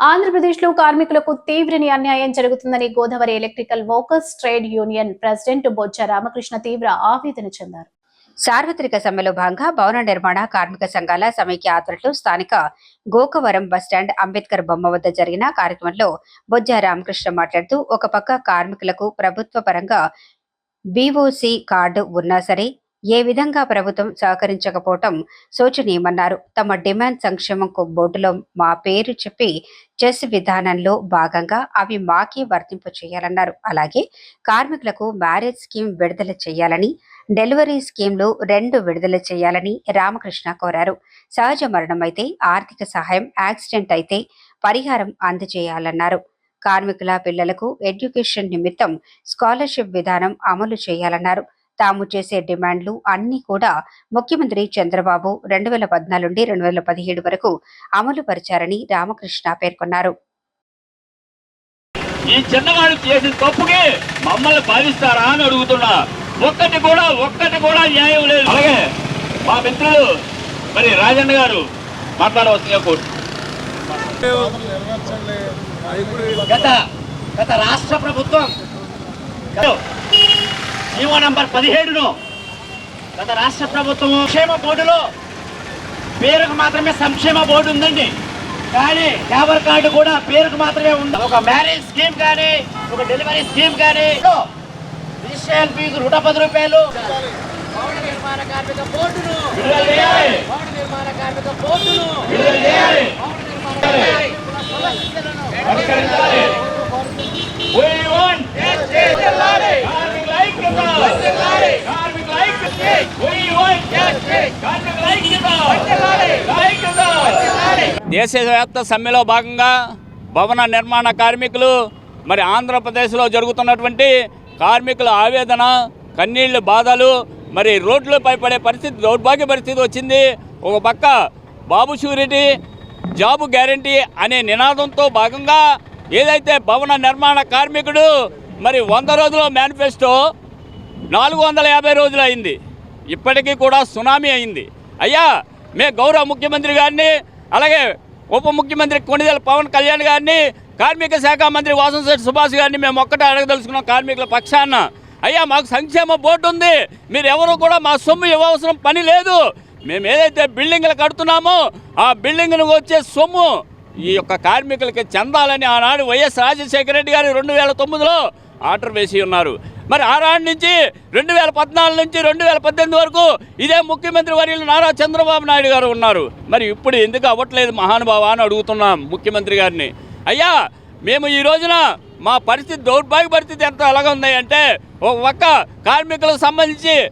ఆంధ్రప్రదేశ్లో కార్మికులకు తీవ్ర అన్యాయం జరుగుతుందని Godavari electrical workers trade union president Bojja Ramakrishna తీవ్ర ఆవేదన చెందారు. సార్వత్రిక సమ్మెలో భాగంగా భవన నిర్మాణ కార్మిక సంఘాల సమైక్య ఆధ్వర్యంలో స్థానిక గోకవరం బస్టాండ్ అంబేద్కర్ బొమ్మ వద్ద జరిగిన కార్యక్రమంలో బొజ్జ రామకృష్ణ మాట్లాడుతూ ఒక పక్క కార్మికులకు ప్రభుత్వ పరంగా బీఓసి కార్డు ఉన్నా సరే ఏ విధంగా ప్రభుత్వం సహకరించకపోవటం శోచనీయమన్నారు. తమ డిమాండ్ సంక్షేమంకు బోర్డులో మా పేరు చెప్పి చెస్ విధానంలో భాగంగా అవి మాకే వర్తింపు చేయాలన్నారు. అలాగే కార్మికులకు మ్యారేజ్ స్కీమ్ విడుదల చేయాలని డెలివరీ స్కీమ్లు రెండు విడుదల చేయాలని రామకృష్ణ కోరారు. సహజ మరణం అయితే ఆర్థిక సహాయం యాక్సిడెంట్ అయితే పరిహారం అందజేయాలన్నారు. కార్మికుల పిల్లలకు ఎడ్యుకేషన్ నిమిత్తం స్కాలర్షిప్ విధానం అమలు చేయాలన్నారు. తాము చేసే డిమాండ్లు అన్ని కూడా ముఖ్యమంత్రి చంద్రబాబు రెండు వేల పద్నాలుగు నుండి రెండు వేల పదిహేడు వరకు అమలు పరిచారని రామకృష్ణ పేర్కొన్నారు ఈ చిన్నవాడు చేసిన తప్పుకి మమ్మల్ని భావిస్తారా అని అడుగుతున్నా ఒక్కటి కూడా ఒక్కటి కూడా న్యాయం లేదు అలాగే మా మిత్రులు మరి రాజన్న గారు మాట్లాడవలసిందిగా గత గత రాష్ట్ర ప్రభుత్వం జీవో నంబర్ పదిహేడును గత రాష్ట్ర ప్రభుత్వం సంక్షేమ బోర్డులో పేరుకు మాత్రమే సంక్షేమ బోర్డు ఉందండి కానీ లేబర్ కార్డు కూడా పేరుకు మాత్రమే ఉంది ఒక మ్యారేజ్ స్కీమ్ కానీ ఒక డెలివరీ స్కీమ్ కానీ రిజిస్ట్రేషన్ ఫీజు నూట పది రూపాయలు భవన నిర్మాణ కార్మిక బోర్డును. భవన నిర్మాణ కార్మిక బోర్డును. భవన నిర్మాణ దేశవ్యాప్త సమ్మెలో భాగంగా భవన నిర్మాణ కార్మికులు మరి ఆంధ్రప్రదేశ్లో జరుగుతున్నటువంటి కార్మికుల ఆవేదన కన్నీళ్ళు బాధలు మరి రోడ్లపై పడే పరిస్థితి దౌర్భాగ్య పరిస్థితి వచ్చింది. ఒక పక్క బాబు షూరిటీ జాబు గ్యారంటీ అనే నినాదంతో భాగంగా ఏదైతే భవన నిర్మాణ కార్మికుడు మరి వంద రోజుల మేనిఫెస్టో నాలుగు వందల యాభై రోజులు అయింది. ఇప్పటికీ కూడా సునామీ అయింది. అయ్యా మే గౌరవ ముఖ్యమంత్రి గారిని అలాగే ఉప ముఖ్యమంత్రి కొణిదెల పవన్ కళ్యాణ్ గారిని కార్మిక శాఖ మంత్రి వాసంశెట్టి సుభాష్ గారిని మేము ఒక్కటే అడగదలుచుకున్నాం కార్మికుల పక్షాన. అయ్యా మాకు సంక్షేమ బోర్డు ఉంది. మీరు ఎవరు కూడా మా సొమ్ము ఇవ్వవసరం పని లేదు. మేము ఏదైతే బిల్డింగ్లు కడుతున్నామో ఆ బిల్డింగ్ను వచ్చే సొమ్ము ఈ యొక్క కార్మికులకి చెందాలని ఆనాడు వైఎస్ రాజశేఖర రెడ్డి గారు రెండు వేల తొమ్మిదిలో ఆర్డర్ వేసి ఉన్నారు. మరి ఆనాడు నుంచి రెండు వేల పద్నాలుగు నుంచి రెండు వేల పద్దెనిమిది వరకు ఇదే ముఖ్యమంత్రి వర్యులు నారా చంద్రబాబు నాయుడు గారు ఉన్నారు. మరి ఇప్పుడు ఎందుకు అవ్వట్లేదు మహానుభావ అని అడుగుతున్నాం ముఖ్యమంత్రి గారిని. అయ్యా మేము ఈ రోజున మా పరిస్థితి దౌర్భాగ్య పరిస్థితి ఎంత ఎలాగ ఉంది అంటే ఒక పక్క కార్మికులకు సంబంధించి